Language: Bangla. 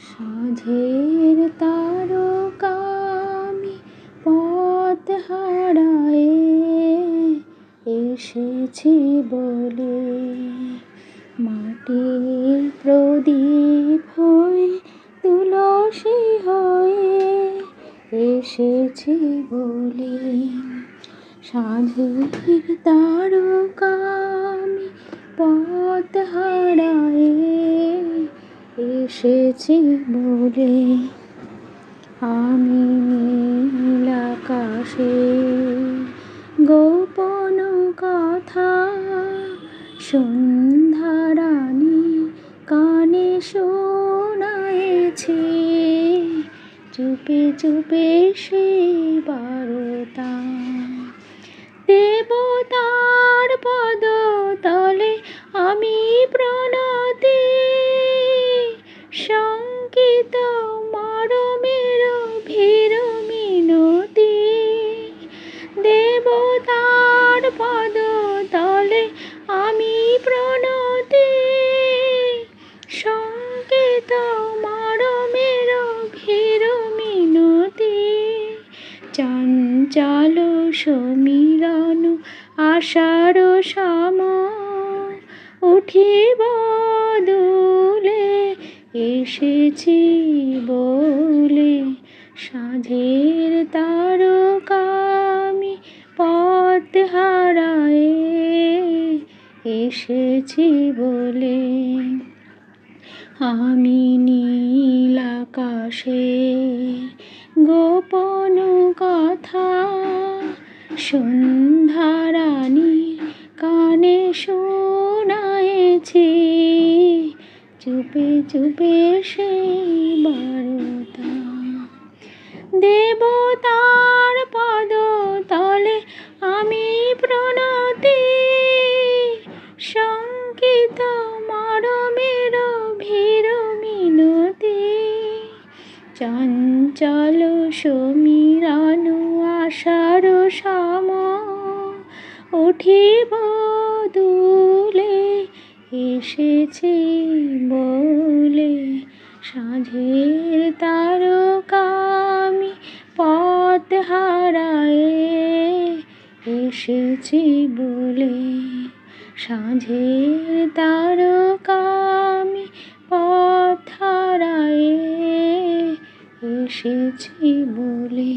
সাধের তারকামি পথ হারায়ে এসেছি বলে মাটির প্রদীপ হয়ে, তুলসী হয়ে এসেছি বলে সাধের তারকামি পথ হারায়ে এসেছি বলে আমি নীল আকাশে। গোপন কথা সন্ধ্যারানী কানে শোনায়েছি। চুপে চুপে সে বারতা দেবতার চঞ্চল সমীরণ আশার সম উঠিব দুলে এসেছি বলে সাঁঝের তারকামি পথ হারায় এসেছি বলে। আমি নীল আকাশে গোপন কথা সন্ধ্যারানীর কানে শোনায়েছি, চুপে চুপে সেই বারতা দেবতার পদ তলে আমি প্রণতি, শঙ্কিত মরমের ভীর মিনতি। চঞ্চল সমীরণ আশার সম উঠিব দুলে এসেছি বলে সাঁঝের তারকামি পথ হারায় এসেছি বলে সাঁঝের তারকামি পথ হারায় এসেছি বলে